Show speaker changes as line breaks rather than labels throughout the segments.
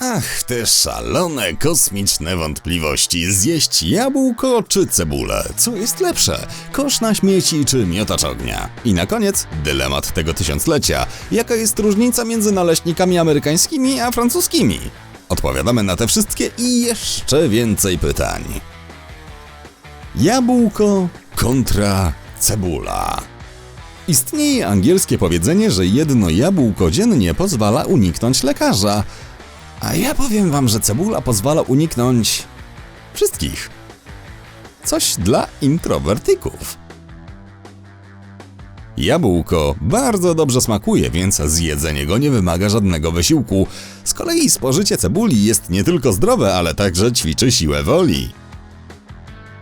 Ach, te szalone, kosmiczne wątpliwości. Zjeść jabłko czy cebulę? Co jest lepsze? Kosz na śmieci czy miotacz ognia? I na koniec dylemat tego tysiąclecia. Jaka jest różnica między naleśnikami amerykańskimi a francuskimi? Odpowiadamy na te wszystkie i jeszcze więcej pytań. Jabłko kontra cebula. Istnieje angielskie powiedzenie, że jedno jabłko dziennie pozwala uniknąć lekarza. A ja powiem wam, że cebula pozwala uniknąć wszystkich. Coś dla introwertyków. Jabłko bardzo dobrze smakuje, więc zjedzenie go nie wymaga żadnego wysiłku. Z kolei spożycie cebuli jest nie tylko zdrowe, ale także ćwiczy siłę woli.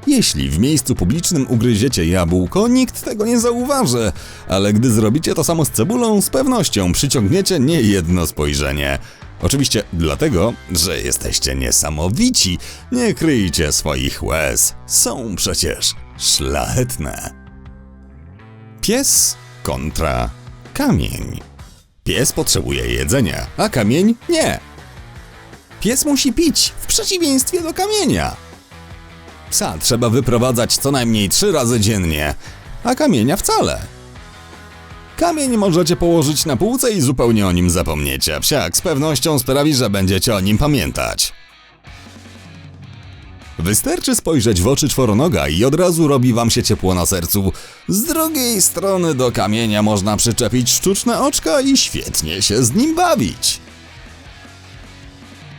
Jeśli w miejscu publicznym ugryziecie jabłko, nikt tego nie zauważy, ale gdy zrobicie to samo z cebulą, z pewnością przyciągniecie niejedno spojrzenie. Oczywiście dlatego, że jesteście niesamowici. Nie kryjcie swoich łez. Są przecież szlachetne. Pies kontra kamień. Pies potrzebuje jedzenia, a kamień nie. Pies musi pić, w przeciwieństwie do kamienia. Psa trzeba wyprowadzać co najmniej trzy razy dziennie, a kamienia wcale. Kamień możecie położyć na półce i zupełnie o nim zapomniecie. Psiak z pewnością sprawi, że będziecie o nim pamiętać. Wystarczy spojrzeć w oczy czworonoga i od razu robi wam się ciepło na sercu. Z drugiej strony do kamienia można przyczepić sztuczne oczka i świetnie się z nim bawić.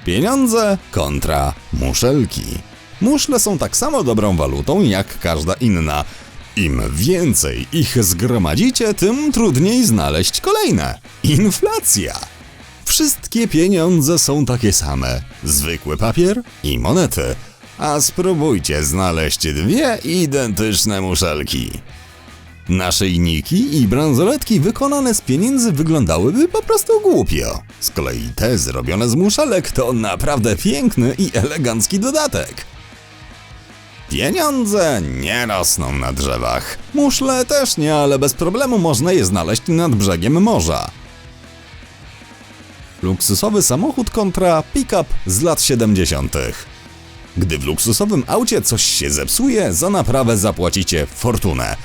Pieniądze kontra muszelki. Muszle są tak samo dobrą walutą jak każda inna. Im więcej ich zgromadzicie, tym trudniej znaleźć kolejne. Inflacja. Wszystkie pieniądze są takie same. Zwykły papier i monety. A spróbujcie znaleźć dwie identyczne muszelki. Naszyjniki i bransoletki wykonane z pieniędzy wyglądałyby po prostu głupio. Z kolei te zrobione z muszelek to naprawdę piękny i elegancki dodatek. Pieniądze nie rosną na drzewach. Muszle też nie, ale bez problemu można je znaleźć nad brzegiem morza. Luksusowy samochód kontra pick-up z lat 70. Gdy w luksusowym aucie coś się zepsuje, za naprawę zapłacicie fortunę.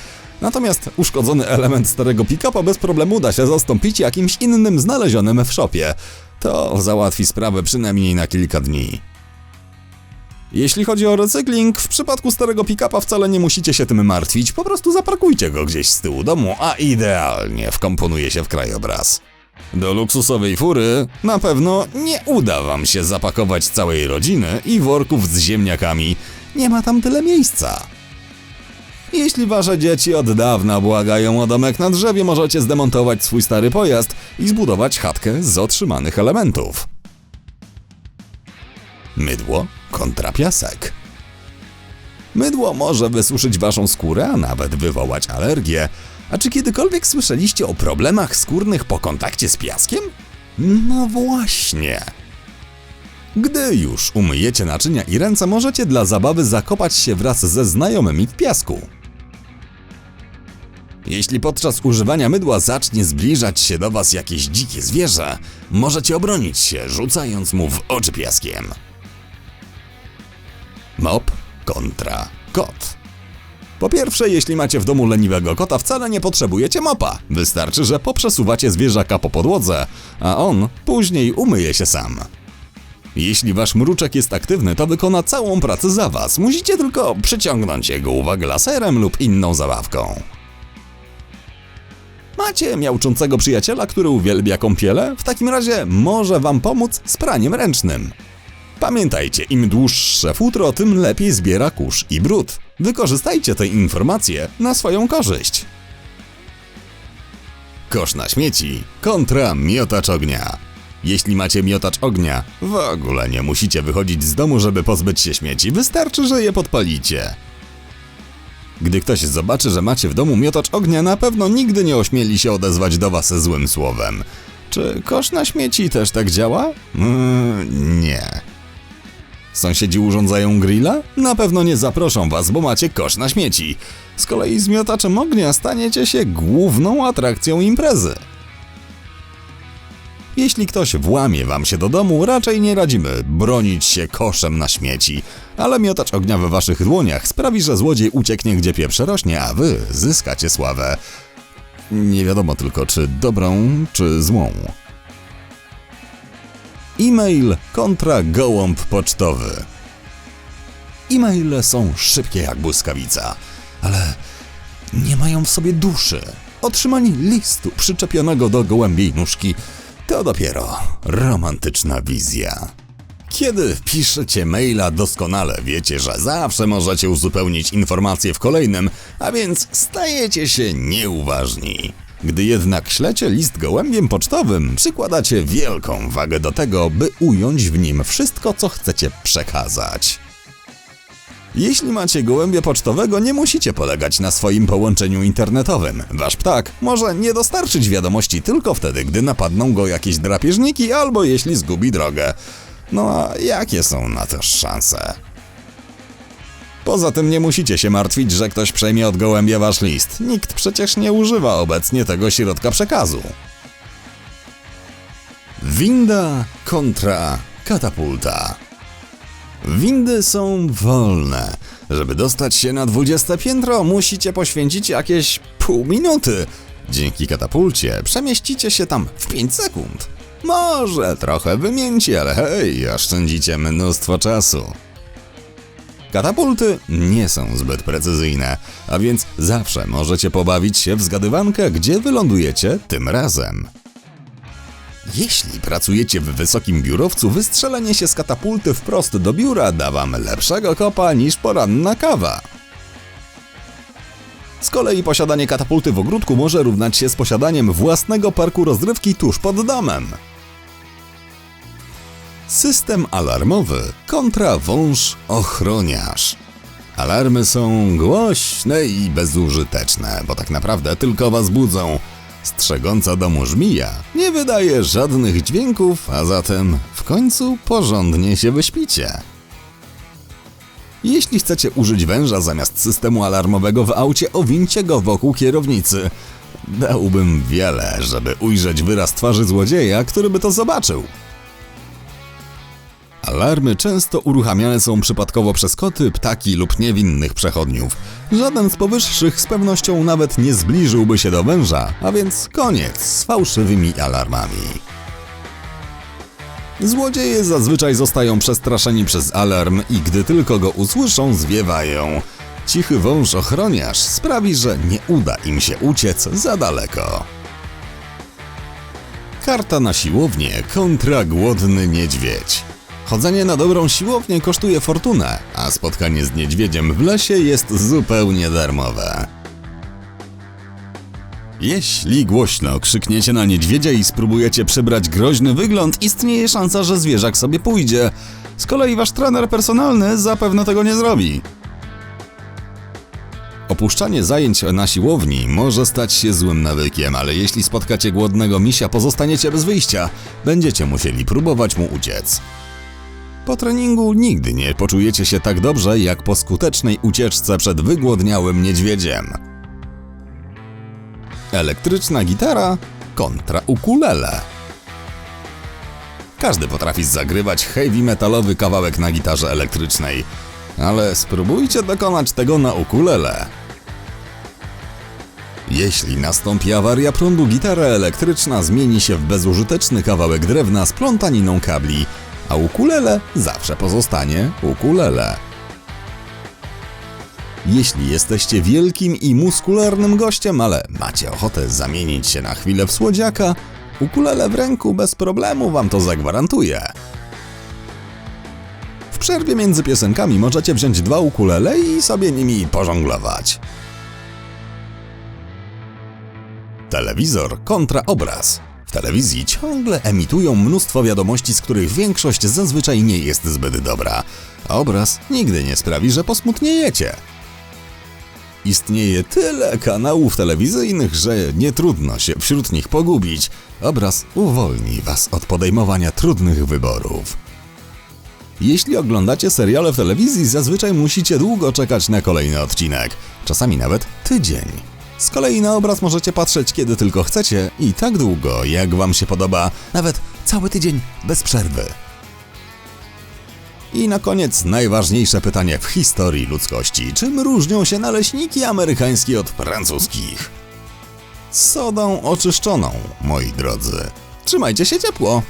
Natomiast uszkodzony element starego pick-upa bez problemu da się zastąpić jakimś innym znalezionym w szopie. To załatwi sprawę przynajmniej na kilka dni. Jeśli chodzi o recykling, w przypadku starego pick-upa wcale nie musicie się tym martwić, po prostu zaparkujcie go gdzieś z tyłu domu, a idealnie wkomponuje się w krajobraz. Do luksusowej fury na pewno nie uda wam się zapakować całej rodziny i worków z ziemniakami. Nie ma tam tyle miejsca. Jeśli wasze dzieci od dawna błagają o domek na drzewie, możecie zdemontować swój stary pojazd i zbudować chatkę z otrzymanych elementów. Mydło kontra piasek. Mydło może wysuszyć waszą skórę, a nawet wywołać alergię. A czy kiedykolwiek słyszeliście o problemach skórnych po kontakcie z piaskiem? No właśnie. Gdy już umyjecie naczynia i ręce, możecie dla zabawy zakopać się wraz ze znajomymi w piasku. Jeśli podczas używania mydła zacznie zbliżać się do was jakieś dzikie zwierzę, możecie obronić się, rzucając mu w oczy piaskiem. Mop kontra kot. Po pierwsze, jeśli macie w domu leniwego kota, wcale nie potrzebujecie mopa. Wystarczy, że poprzesuwacie zwierzaka po podłodze, a on później umyje się sam. Jeśli wasz mruczek jest aktywny, to wykona całą pracę za was. Musicie tylko przyciągnąć jego uwagę laserem lub inną zabawką. Macie miauczącego przyjaciela, który uwielbia kąpiele? W takim razie może wam pomóc z praniem ręcznym. Pamiętajcie, im dłuższe futro, tym lepiej zbiera kurz i brud. Wykorzystajcie te informacje na swoją korzyść. Kosz na śmieci kontra miotacz ognia. Jeśli macie miotacz ognia, w ogóle nie musicie wychodzić z domu, żeby pozbyć się śmieci, wystarczy, że je podpalicie. Gdy ktoś zobaczy, że macie w domu miotacz ognia, na pewno nigdy nie ośmieli się odezwać do was złym słowem. Czy kosz na śmieci też tak działa? Mm, nie. Sąsiedzi urządzają grilla? Na pewno nie zaproszą was, bo macie kosz na śmieci. Z kolei z miotaczem ognia staniecie się główną atrakcją imprezy. Jeśli ktoś włamie wam się do domu, raczej nie radzimy bronić się koszem na śmieci, ale miotacz ognia we waszych dłoniach sprawi, że złodziej ucieknie gdzie pieprze rośnie, a wy zyskacie sławę. Nie wiadomo tylko, czy dobrą, czy złą. E-mail kontra gołąb pocztowy. E-maile są szybkie jak błyskawica, ale nie mają w sobie duszy. Otrzymanie listu przyczepionego do gołębiej nóżki to dopiero romantyczna wizja. Kiedy piszecie maila, doskonale wiecie, że zawsze możecie uzupełnić informacje w kolejnym, a więc stajecie się nieuważni. Gdy jednak ślecie list gołębiem pocztowym, przykładacie wielką wagę do tego, by ująć w nim wszystko, co chcecie przekazać. Jeśli macie gołębia pocztowego, nie musicie polegać na swoim połączeniu internetowym. Wasz ptak może nie dostarczyć wiadomości tylko wtedy, gdy napadną go jakieś drapieżniki albo jeśli zgubi drogę. No a jakie są na to szanse? Poza tym nie musicie się martwić, że ktoś przejmie od gołębia wasz list. Nikt przecież nie używa obecnie tego środka przekazu. Winda kontra katapulta. Windy są wolne. Żeby dostać się na 20 piętro, musicie poświęcić jakieś pół minuty. Dzięki katapulcie przemieścicie się tam w 5 sekund. Może trochę wymięci, ale hej, oszczędzicie mnóstwo czasu. Katapulty nie są zbyt precyzyjne, a więc zawsze możecie pobawić się w zgadywankę, gdzie wylądujecie tym razem. Jeśli pracujecie w wysokim biurowcu, wystrzelenie się z katapulty wprost do biura da wam lepszego kopa niż poranna kawa. Z kolei posiadanie katapulty w ogródku może równać się z posiadaniem własnego parku rozrywki tuż pod domem. System alarmowy kontra wąż ochroniarz. Alarmy są głośne i bezużyteczne, bo tak naprawdę tylko was budzą. Strzegąca domu żmija nie wydaje żadnych dźwięków, a zatem w końcu porządnie się wyśpicie. Jeśli chcecie użyć węża zamiast systemu alarmowego w aucie, owincie go wokół kierownicy. Dałbym wiele, żeby ujrzeć wyraz twarzy złodzieja, który by to zobaczył. Alarmy często uruchamiane są przypadkowo przez koty, ptaki lub niewinnych przechodniów. Żaden z powyższych z pewnością nawet nie zbliżyłby się do węża, a więc koniec z fałszywymi alarmami. Złodzieje zazwyczaj zostają przestraszeni przez alarm i gdy tylko go usłyszą, zwiewają. Cichy wąż ochroniarz sprawi, że nie uda im się uciec za daleko. Karta na siłownię kontra głodny niedźwiedź. Chodzenie na dobrą siłownię kosztuje fortunę, a spotkanie z niedźwiedziem w lesie jest zupełnie darmowe. Jeśli głośno krzykniecie na niedźwiedzia i spróbujecie przybrać groźny wygląd, istnieje szansa, że zwierzak sobie pójdzie. Z kolei wasz trener personalny zapewne tego nie zrobi. Opuszczanie zajęć na siłowni może stać się złym nawykiem, ale jeśli spotkacie głodnego misia, pozostaniecie bez wyjścia. Będziecie musieli próbować mu uciec. Po treningu nigdy nie poczujecie się tak dobrze, jak po skutecznej ucieczce przed wygłodniałym niedźwiedziem. Elektryczna gitara kontra ukulele. Każdy potrafi zagrywać heavy metalowy kawałek na gitarze elektrycznej, ale spróbujcie dokonać tego na ukulele. Jeśli nastąpi awaria prądu, gitara elektryczna zmieni się w bezużyteczny kawałek drewna z plątaniną kabli, a ukulele zawsze pozostanie ukulele. Jeśli jesteście wielkim i muskularnym gościem, ale macie ochotę zamienić się na chwilę w słodziaka, ukulele w ręku bez problemu wam to zagwarantuje. W przerwie między piosenkami możecie wziąć dwa ukulele i sobie nimi pożonglować. Telewizor kontra obraz. Telewizji ciągle emitują mnóstwo wiadomości, z których większość zazwyczaj nie jest zbyt dobra, obraz nigdy nie sprawi, że posmutniejecie. Istnieje tyle kanałów telewizyjnych, że nie trudno się wśród nich pogubić. Obraz uwolni was od podejmowania trudnych wyborów. Jeśli oglądacie seriale w telewizji, zazwyczaj musicie długo czekać na kolejny odcinek, czasami nawet tydzień. Z kolei na obraz możecie patrzeć kiedy tylko chcecie i tak długo, jak wam się podoba, nawet cały tydzień bez przerwy. I na koniec najważniejsze pytanie w historii ludzkości. Czym różnią się naleśniki amerykańskie od francuskich? Sodą oczyszczoną, moi drodzy. Trzymajcie się ciepło!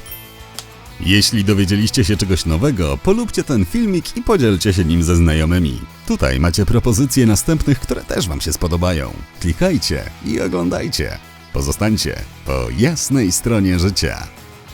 Jeśli dowiedzieliście się czegoś nowego, polubcie ten filmik i podzielcie się nim ze znajomymi. Tutaj macie propozycje następnych, które też Wam się spodobają. Klikajcie i oglądajcie. Pozostańcie po jasnej stronie życia.